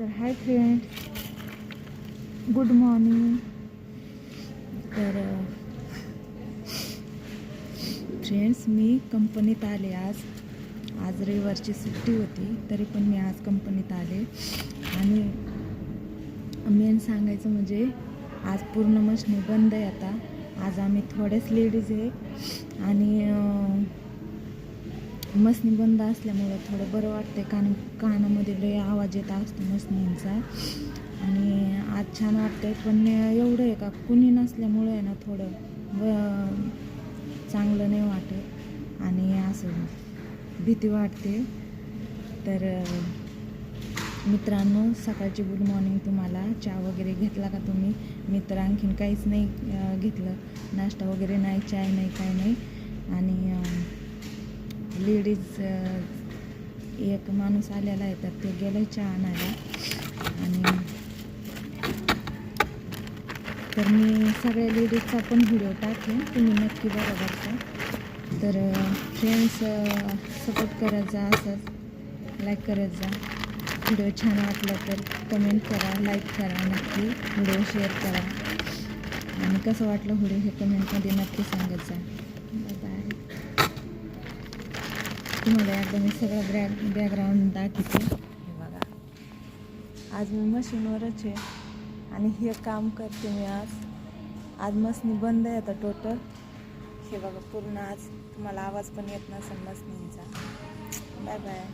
तर hi friends. Good morning तर friends मी कंपनीत आले आज. आज रविवारची सुट्टी होती तरी पण मी आज कंपनीत आले. आणि मेन सांगायचं म्हणजे आज पूर्ण मशनी बंद आहे आता. आज आम्ही थोड्याच लेडीज आहे. आणि मसनी बंद असल्यामुळं थोडं बरं वाटतंय. कान कानामध्ये लय आवाज येत असतो मसनींचा आणि आज छान वाटतंय. पण एवढं आहे का? कुणी नसल्यामुळं आहे ना थोडं ब चांगलं नाही वाटत. आणि असं भीती वाटते. तर मित्रांनो सकाळची गुड मॉर्निंग तुम्हाला. चहा वगैरे घेतला का तुम्ही? मी तर आणखीन काहीच नाही घेतलं. नाश्ता वगैरे नाही चाय नाही काय नाही. आणि लेडीज एक माणूस आलेला आहे तर ते गेलं चहा आणायला. आणि तर मी सगळ्या लेडीजचा पण व्हिडिओ टाकेन तुम्ही नक्की बघा बरं का तर फ्रेंड्स सपोर्ट करत जा असंच लाईक करत जा. व्हिडिओ छान वाटला तर कमेंट करा लाईक करा नक्की व्हिडिओ शेअर करा. आणि कसं वाटलं व्हिडिओ हे कमेंटमध्ये नक्की सांगत जा. बाय तुम्हाला एकदा मी सगळं ब्रॅग बॅकग्राऊंड दाखवते. हे बघा. आज मी मशीनवरच आहे आणि हे काम करते मी आज. आज मसनी बंद आहे आता टोटल हे बघा पूर्ण आज तुम्हाला आवाज पण येत नसेल मसनींचा. Bye bye